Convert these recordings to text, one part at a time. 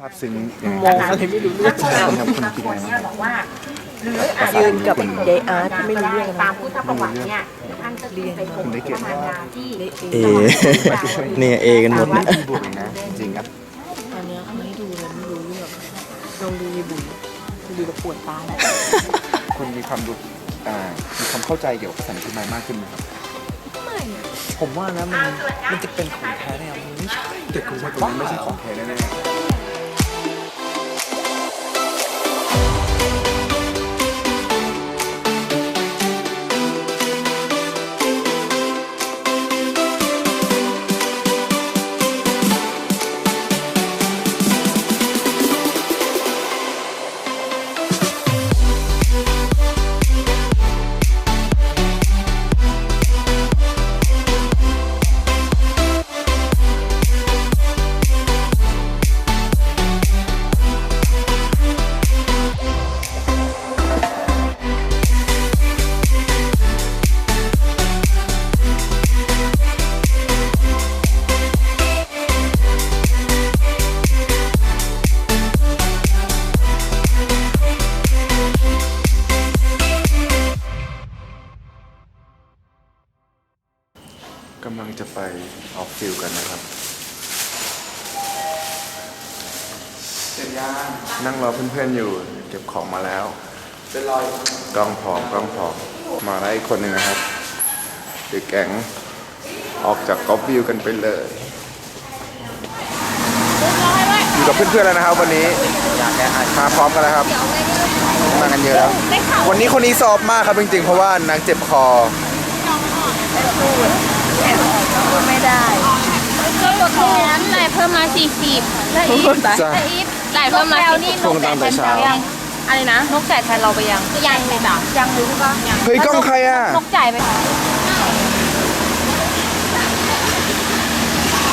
ซาบซึ้งยังมไงองอะไรไม่รู้เรื่องใช่ครับคุณคิดยังไงเนี่ยบ้างบอกว่าหรืออาจยืจะนกับยายอาร์ตไม่รู้เรื่องตานะมพุทธประวัติเนี่ยท่านก็คือเป็นองค์พระมารดาที่เอ เนี่ยเอกันหมดนี่คือบวกเองนะจริงๆครับอันเนี้ยเขาไม่ให้ดูเลยไม่รู้เรื่องลองดูในบุญดูแล้วปวดตาแล้วคนมีความรู้อ่ามีความเข้าใจเกี่ยวกับสันติมายมากขึ้นไหมครับ ผมว่านะมันมันจะเป็นของแท้เนี่ยมันไม่ใช่แต่คุณว่าตรงนี้ไม่ใช่ของแท้แน่ๆ ฟฟิลกันนะครับนั่งรอเพื่อนๆอยู่ เก็บของมาแล้วกล้องพร้อมกล้องพร้อมมาได้อีกคนหนึ่งนะครับเด็กแก๊งออกจากกอล์ฟวิวกันไปเลยอยู่กับเพื่อนๆแล้วนะครับ วันนี้มาพร้อมกันแล้วครับ มากันเยอะแล้ววันนี้คนนี้สอบมากครับจริงๆ เพราะว่านางเจ็บคอ ไม่ได้นั้นไหลเพิ่มมาสี่สิบแล้วอีฟจ้ะ แล้วอีฟไหลเพิ่มมาสี่สิบทวงตังค์แต่เช้าอะไรนะนกจ่ายแทนเราไปยังยังเลยแบบยังรู้ปะยังเฮ้ยกล้องใครอะนกจ่ายไป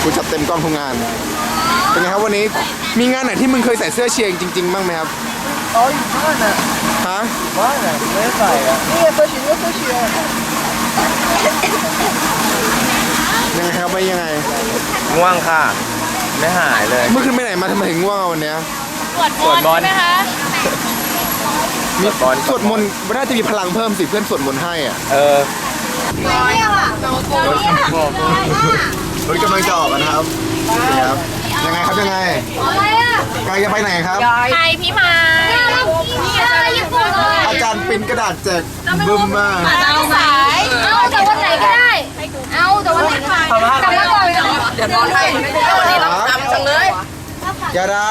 กูจัดเต็มกล้องทุกงาน เป็นไงครับวันนี้ มีงานไหนที่มึงเคยใส่เสื้อเชียร์จริงๆบ้างไหมครับอ๋ออยู่บ้านอะฮะ บ้านอะไม่ได้ใส่อะนี่เสื้อชีก็เสื้อเชียร์ ยังไงครับไม่ยังไง ง่วงค่ะ ไม่หายเลย เมื่อคืนไปไหนมาทำไมถึงง่วงอะวันเนี้ยสวดมนต์ใช่ไหมคะมีสวดมนต์ สวดมนต์น่าจะมีพลังเพิ่มสิเพื่อนสวดมนต์ให้อะเออรถกำลังจะออกกันนะครับนี่ครับ ยังไงครับยังไงกายจะไปไหนครับ ไทยพี่มาญี่ปุ่นเลยอาจารย์ปริ้นกระดาษแจกบึ้มมากเอาสาย เอาแต่วันไหนก็ได้ เอาแต่วันไหนก็ได้กลับมาก่อนเดี๋ยวรอให้ครับยาดา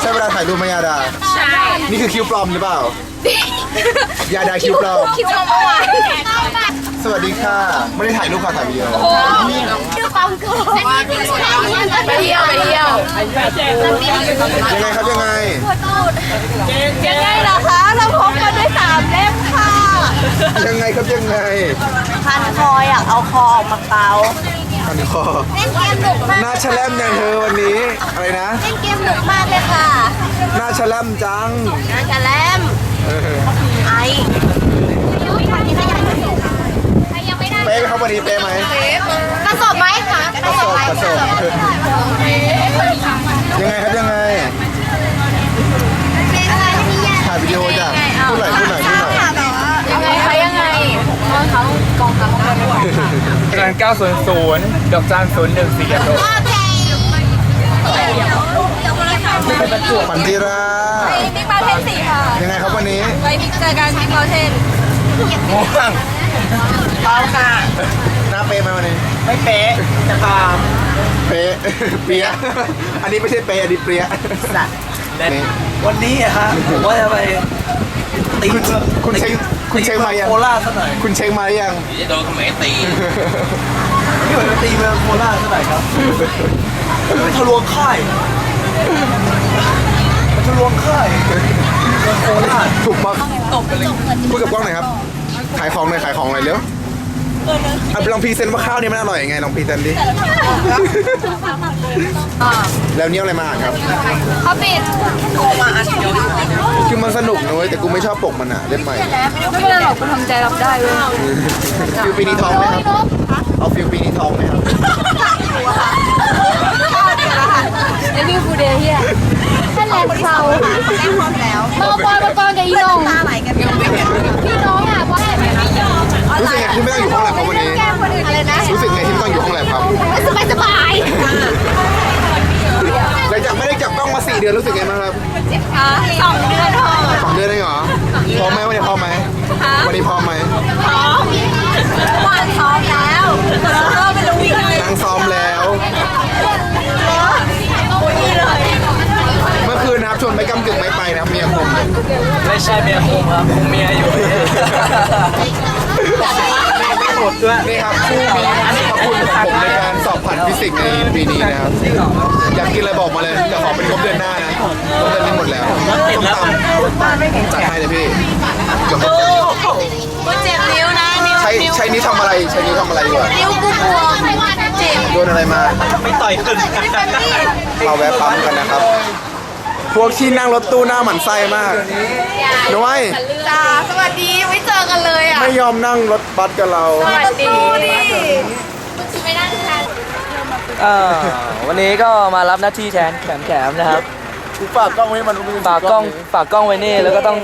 ใช่เวลาถ่ายรูปไหมยาดา ใช่ นี่คือคิวปลอมหรือเปล่า ยาดาคิวปลอม คิดว่าเมื่อวานสวัสดีค่ะ ไม่ได้ถ่ายรูปค่ะถ่ายวิดีโอชื่อปังกูไปเที่ยวไปเที่ยวยังไงครับยังไงยังไงล่ะคะ เราพบกันด้วยสามเล่มค่ะ ยังไงครับยังไงพัน คอยอะเอาคอออกมาเกาพันคอเล่นเกมหนุกมากหน้าฉลัมอย่างเธอวันนี้อะไรนะเล่นเกมหนุกมากเลยค่ะหน้าฉลัมจังงานกระแลมเออไอยังไม่ได้เป๊ะไหมครับวันนี้เป๊ะไหมกระสอบไหมคะกระสอบกระสอบยังไงครับยังไงถ่ายวิดีโอจ้ะพูดหน่อยพูดหน่อยพูดหน่อย ยังไงคะยังไงตอนเขากองทัพกัน กำลัง 900 ดอกจาน0 1 4ครับโอเคปันจิรา บิ๊กบาเทนสี่ค่ะยังไงครับวันนี้ไปบิ๊กเจอกันบิ๊กบาเทนง่วงเปล่าค่ะ หน้าเป๊ะไหมวันนี้ ไม่เป๊ะจะตามเป๊ะ เปียะอันนี้ไม่ใช่เป๊ะอันนี้เปียะสัตว์ นี่วันนี้อะฮะผมว่าจะไปตีคุณคุณเช็ค คุณเช็คมายัง โคราชซะหน่อยคุณเช็คมาหรือยัง จะโดนเขมรตี พี่ผมจะตีเมืองโคราชซะหน่อยครับไปทะลวงค่ายไปทะลวงค่ายเมืองโคราช ถูกปะพูดกับกล้องหน่อยครับ ขายของหน่อยขายของหน่อยเร็ว อะลองพรีเซนต์ว่าข้าวนี้มันอร่อยยังไงลองพรีเซนต์ดิแล้วเนี่ยอะไรมาอ่านครับเขาปิดคือมันสนุกนะเว้ยแต่กูไม่ชอบปกมันอะเล่มใหม่ไม่เป็นไรหรอกคุณทำใจรับได้เว้ยฟิลปีนี้ทองไหมครับเอาฟิลปีนี้ทองไหมครับ เดือนรู้สึกไงบ้างครับสองเดือนพอสองเดือนเองเหรอพร้อมไหมวันนี้พร้อมไหมวันนี้พร้อมไหมวันซ้อมแล้วก็ไปลงวิ่งเลยนั่งซ้อมแล้วเมื่อคืนนะครับชวนไปกำกึ่งไม่ไปนะครับเมียผมไม่ใช่เมียคุมครับคุมเมียอยู่ หมดด้วยนี่ครับผู้มีขอบคุณผมในการสอบผ่านฟิสิกส์ในปีนี้นะครับอยากกินอะไรบอกมาเลยจะขอเป็นครบเดือนหน้านะครบเดือนนี้หมดแล้วส้มตำจัดให้เลยพี่จบกูเจ็บนิ้วนะนิ้วใช้ใช้นี้ทำอะไรใช้นี้ทำอะไรดีกว่านิ้วกูบวมเจ็บโดนอะไรมาไม่ต่อยขึ้นเราแวะปั๊มกันนะครับพวกที่นั่งรถตู้หน้าหมันไส้มากน้อยจ้าสวัสดีไไม่ยอมนั่งรถบัสกับเราสวัสดีดิคุณไม่นั่งแทนอ่าวันนี้ก็มารับหน้าที่แทนแขมแขมนะครับฝากกล้องไว้มันฝากกล้องฝากกล้องไว้นี่แล้วก็ต้อง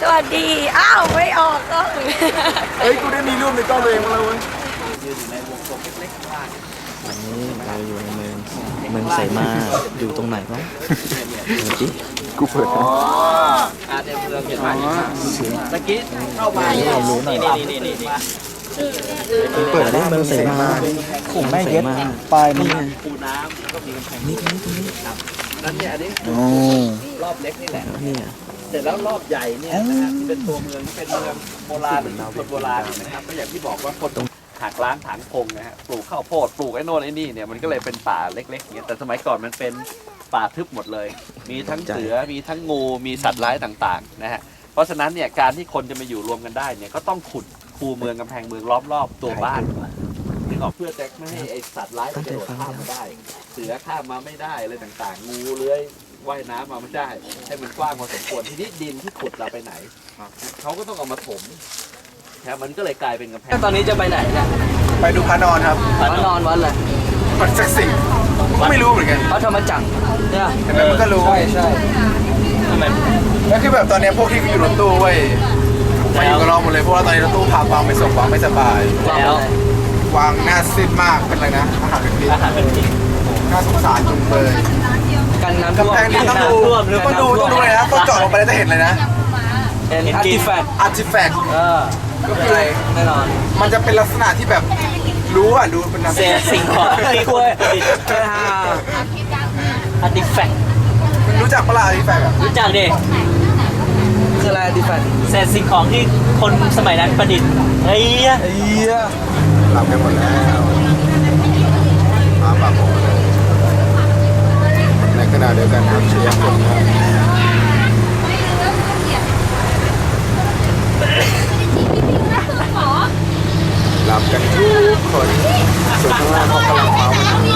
สวัสดี อ้าว ไม่ออกก็เฮ้ย กูได้มีรูปในกล้องตัวเองมาแล้วเว้ยวันนี้เราอยู่ในเมืองเมืองไสมาอยู่ตรงไหนวะดูสิ กูเปิดอาเดเมืองเห็นไหมตะกี้เข้ามานี่นี่นี่นี่นี่เปิดได้เมืองไสมาขุมไม่เย็ดปลายนี่ไงปูน้ำก็มีกำแพงนี่นี้ตรงนี้นั้นเนี่ยอันนี้รอบเล็กนี่แหละเนี่ยเสร็จแล้วรอบใหญ่เนี่ยนะฮะที่เป็นตัวเมืองเป็นเมืองโบราณเป็นคนโบราณนะครับก็อย่างที่บอกว่าคนหักล้างถางพงนะฮะปลูกข้าวโพดปลูกไอ้โน่นไอ้นี่เนี่ยมันก็เลยเป็นป่าเล็กๆอย่างเงี้ยแต่สมัยก่อนมันเป็น ป่าทึบหมดเลย มีทั้งเสือมีทั้งงูมีสัตว์ร้ายต่างๆนะฮะเพราะฉะนั้นเนี่ยการที่คนจะมาอยู่รวมกันได้เนี่ยก็ต้องขุดคูเมืองกำแพงเมืองล้อมรอบตัวบ้านนึกออกเพื่อจะไม่ให้ไอสัตว์ร้ายมันกระโดดข้ามมาได้ เสือข้ามมาไม่ได้อะไรต่างๆ งูเลื้อยว่ายน้ำมาไม่ได้ ให้มันกว้างพอสมควรทีนี้ดินที่ขุดเราไปไหนเขาก็ต้องเอามาถมนะมันก็เลยกลายเป็นกำแพงตอนนี้จะไปไหนเนี่ยไปดูพระนอนครับวัดนอนวัดอะไรวัดศักดิ์สิทธิ์ ไม่รู้เหมือนกันวัดธรรมจักรเนี่ยแต่มันก็รู้ใช่ใช่ทำไมแล้วคือแบบตอนเนี้ยพวกที่อยู่รถตู้เว้ยมาอยู่กับเราหมดเลยเพราะว่าตอนนี้รถตู้พาวางไปส่งวางไม่สบายแล้ววางหน้าซีดมากเป็นอะไรนะอาหารเป็นพิษอาหารเป็นพิษน่าสงสารจุงเบยกันน้ำท่วกำมแพงนี้ต้องดูต้องดูต้องดูเลยนะต้องจอดลงไปแล้วจะเห็นเลยนะเห็นอาร์ติแฟกต์อาร์ติแฟกต์เออก็คืออะไรแน่นอนมันจะเป็นลักษณะที่แบบ รู้อะรู้เป็นลักษเศณะษสิ่งของที่ควรอาร์ติแฟกต์รู้จักปะล่ะอาร์ติแฟกต์อะรู้จักดิคืออะไรอาร์ติแฟกต์เศษสิ่งของที่คนสมัยนั้นประดิษฐ์เฮ้ยเฮียหลับกันหมดแล้วมาปากโมเลยในขณะเดียวกันครับเชียร์คนครับหลับกันทุกคนส่วนข้างล่างเขากำลังเมาส์กัน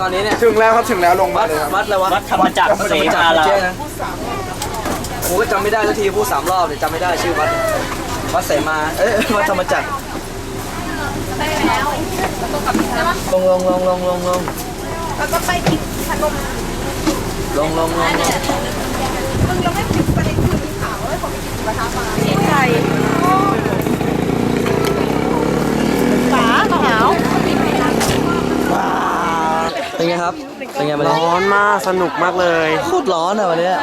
ตอนนี้เนี่ย ถึง แล้วครับถึงแล้วลงมาวัดเลยครับ วัดอะไรวะวัดธรรมจักรเสมาลามกูก็จำไม่ได้สักทีพูดสามรอบเนี่ยจำไม่ได้ชื่อวัดวัดเสมาเอ้ยวัดธรรมจักรลงลงลงลงลงลงแล้วก็ไปกินขนมลงลงลงมึงยังไม่ถึงประเด็นคือมีข่าวว่าผมไปกินหมูกระทะมาใช่ฝาขาว เป็นไงครับ เป็นไงมาเลยร้อนมากสนุกมากเลย โคตรร้อนอะวันเนี้ย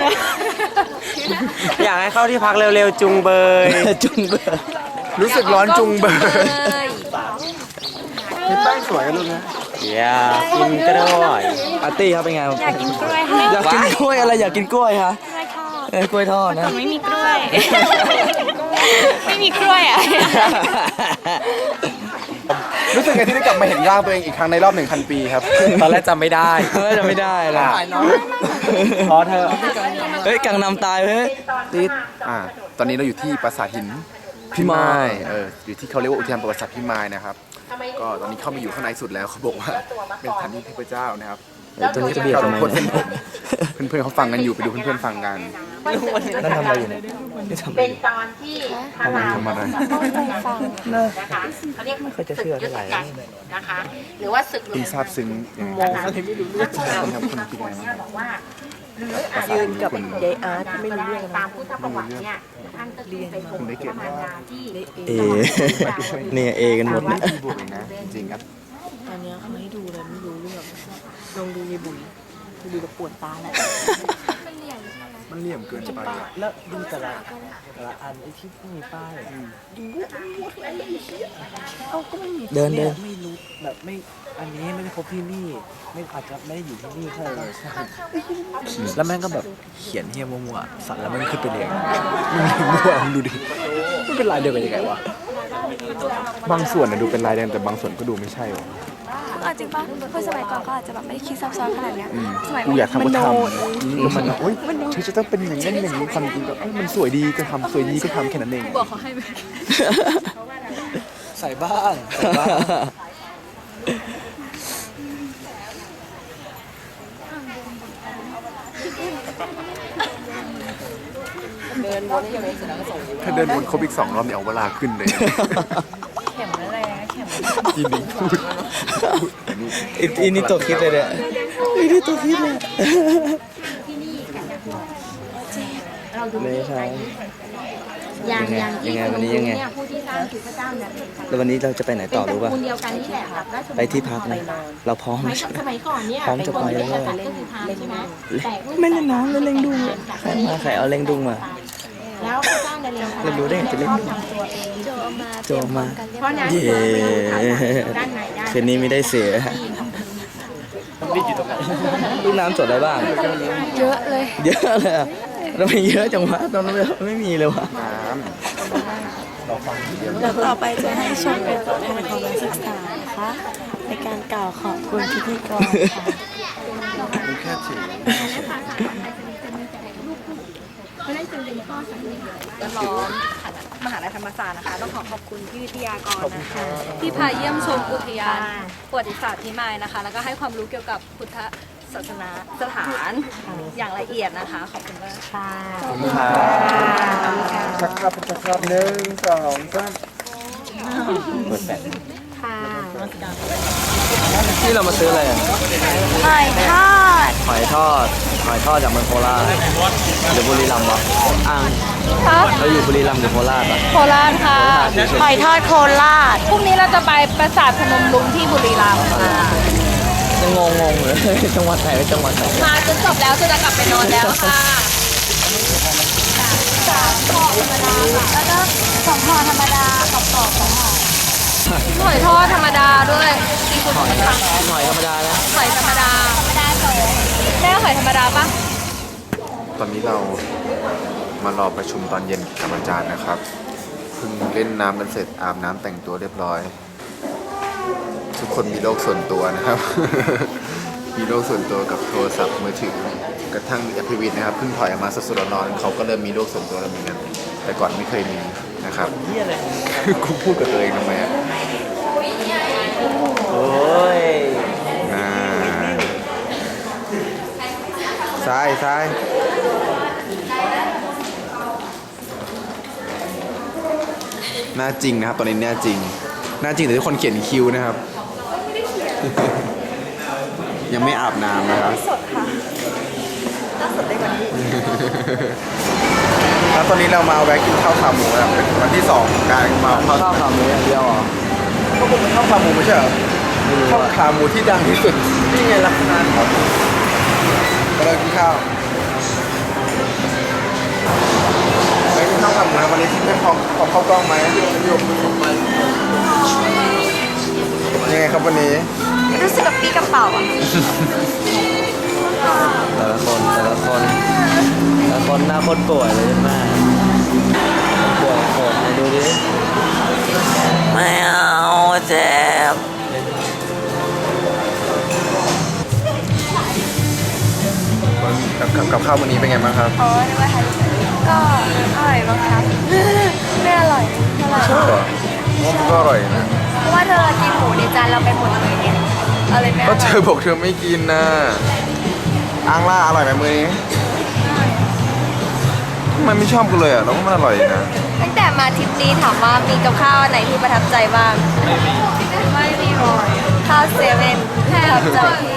อยากให้เข้าที่พักเร็วๆจุงเบย จุงเบื่อรู้สึกร้อนจุงเบยนี่แป้งสวยกันลูกนะอยากกินกล้วยอาร์ตี้ครับเป็นไงอยากกินกล้วยอยากกินกล้วยอะไรอยากกินกล้วยคะเออกล้วยทอดนะไม่มีกล้วย ไม่มีกล้วยอะ รู้สึกไงที่ได้กลับมาเห็นร่างตัวเองอีกครั้งในรอบหนึ่งพันปีครับ ตอนแรกจำไม่ได้เฮ้ยจะไม่ได้ละขอเธอะเฮ้ยกังนำตายเฮ้ยติดอ่าตอนนี้เราอยู่ที่ปราสาทหินพิมายเอออยู่ที่เขาเรียกว่าอุทยานประวัติศาสตร์พิมายนะครับ ก็ตอนนี้เข้ามาอยู่ข้างในสุดแล้วเขาบอกว่าเป็นสถานที่เทพเจ้านะครับเอ้ยตัวนี้จะเบียดทำไมคนเนี่ยเพื่อนๆเขาฟังกันอยู่ไปดูเพื่อนๆฟังกัน นั่นทำอะไรอยู่เนี่ยนี่ทำอะไรเป็นอยู่ ตอนที่พระรามทำอะไรนะคะเขาเรียกไม่ค่อยจะเชื่อเท่าไหร่ศึกยุทธจักรนะคะ หรือว่าศึกหลคุณวงทราบซึ้งยังไงนะคะคนทำคนคิดยังไงบ้างบอกว่าหรืออาจจะยืนกับยายอาร์ตไม่รู้เรื่องตามพุทธประวัติเนี่ยท่านก็คือไปทรงพระมารดาที่เอ เนี่ยเอกันหมดนะบวกเลยนะจริงๆครับอันเนี้ยเขาไม่ให้ดูเลยไม่รู้เรื่องลองดูยายบุ๋ยดูแล้วปวดตาแล้ว มันเหลี่ยมเกินไปอะแล้วดูแต่ละแต่ละอันไอ้ที่มีป้ายเดินเดินไม่รู้แบบไม่อันนี้ไม่ได้พบที่นี่ ไม่อาจจะไม่ได้อยู่ที่นี่ใช่เลยใช่แล้วแม่งก็แบบเขียนเฮียมัวๆสั่นแล้วมันขึ้นไปเลยมั่วมึงดูดิมันเป็นลายเดียวกันยังไงวะบางส่วนนะดูเป็นลายแดงแต่บางส่วนก็ดูไม่ใช่ว่ะ เอาจริงปะคนสมัยก่อนก็อาจจะแบบไม่ได้คิดซับซ้อนขนาดเนี้ยสมัยกูอยากทำก็ทโนำแล้วมันโอ๊ยเธอจะต้องเป็นอย่างนั้นอย่างนี้ความจริงก็เอ้ยมันสวยดีก็ทำสวยดีก็ทำแค่นั้นเองใส่บ้างใส่บ้างถ้าเดินวนครบอีกสองรอบเนี่ยเอาเวลาขึ้นเลยเข็มอะไร เข็มยินดีพูดอีนี่ตัวคิดเลยเนี่ยอีนี่ตัวคิดเลยไม่ใช่ยังไงยังไงวันนี้ยังไงเนี่ยผู้ที่สร้างคือพระเจ้าเนี่ยแล้ววันนี้เราจะไปไหนต่อรู้ป่ะไปที่พักนะเราพร้อมสมัยก่อนสมัยก่อนเนี่ยพร้อมจะไปเป็นคนแล้วที่กษัตริย์ก็คือพราหมณ์ใช่ไหมแต่ผู้ไม่เล่นน้ำแล้วเล่นดุงใครมาใครเอาเล่นดุงมา แล้วพระเจ้าเนี่ยเรียนเรารู้ได้ไงจะเล่นชอบทำตัวเองโจมมาเพราะนั้นเย่ด้านไหนได้คืนนี้ไม่ได้เสียลูกน้ำจดอะไรบ้าง เยอะเลย เยอะเลยอะทำไมเยอะจังวะตอนนั้นไม่มีเลยวะเดี๋ยวต่อไปจะให้ชมเป็นตัวแทนของนักศึกษานะคะในการกล่าวขอบคุณพิธีกรค่ะ มันแค่ถือมหาลัยธรรมศาสตร์นะคะ ต้องขอขอบคุณพี่วิทยากรนะคะ ที่พาเยี่ยมชมอุทยานประวัติศาสตร์พิมายนะคะ แล้วก็ให้ความรู้เกี่ยวกับพุทธศาสนาสถานอย่างละเอียดนะคะ ขอบคุณมากค่ะชักครับชักครับหนึ่งสองสามที่เรามาซื้ออะไรอะหอยทอดหอยทอด หอยทอดจากเมืองโคราชหรือบุรีรัมย์วะอ่างครับเราอยู่บุรีรัมย์หรือโคราชอะโคราชค่ะหอยทอดโคราชพรุ่งนี้เราจะไปปราสาทพนมรุ้งที่บุรีรัมย์ค่ะยังงงงๆเลย จังหวัดไหนเป็นจังหวัดไหนมาจนจบแล้วจะกลับไปนอนแล้วค่ะสามห่อธรรมดาค่ะแล้วก็สองห่อธรรมดากับต่อสองห่อหอยทอดธรรมดาด้วยซีฟู้ดธรรมดาหอยธรรมดานะหอยธรรมดา ธรรมดาสองแม่หอยธรรมดาปะตอนนี้เรามารอประชุมตอนเย็นกับอาจารย์นะครับเพิ่งเล่นน้ำกันเสร็จอาบน้ำแต่งตัวเรียบร้อย ทุกคนมีโลกส่วนตัวนะครับ มีโลกส่วนตัวกับโทรศัพท์มือถือกระทั่งอภิวิทย์นะครับเพิ่งถอยออกมาสดๆร้อนๆเขาก็เริ่มมีโลกส่วนตัวแล้วเหมือนกันแต่ก่อนไม่เคยมีนะครับกูพูดกับตัวเองทำไมอะโอ้ย อ่า ซ้ายซ้ายหน้าจริงนะครับ ตอนนี้หน้าจริง หน้าจริงแต่ทุกคนเขียนคิวนะครับ ยังไม่อาบน้ำนะครับสดค่ะน่าสดได้กว่านี้แล้วตอนนี้เรามาแวะกินข้าวขาหมูนะครับเป็นวันที่สองของการมาข้าวข้าวขาหมูอย่างเดียวเหรอเขาบอกเป็นข้าวขาหมูไม่ใช่เหรอข้าวขาหมูที่ดังที่สุดนี่ไงลักษณะครับ เราเลยกินข้าวไปกินข้าวขาหมูนะวันนี้ที่ไม่พร้อมพร้อมเข้ากล้องไหมยังไงครับวันนี้ รู้สึกกับปีกระเป๋าอะแต่ละคนแต่ละคนแต่ละคนหน้าคนป่วยเลยใช่ไหมคนป่วยปวดไหนดูดิไม่เอาเจ็บ กับกับกับข้าววันนี้เป็นไงบ้างครับอ๋อนึกว่าก็อร่อยมั้งคะไม่อร่อยเท่าไหร่ชอบเหรอว่ามันก็อร่อยนะอราะว่าเธอกินหมูในจานเราไปหมดเลยไงเอาเลยไหมก็เธอบอกเธอไม่กินนะอังล่าอร่อยไหมมือนี้ทำไมไม่ชอบกันเลยอะเราว่ามันอร่อยนะตั้งแต่มาทริปนี้ถามว่ามีกับข้าวอันไหนที่ประทับใจบ้างไม่มีไม่มีเลยข้าวเซเว่นประทับใจที่สุด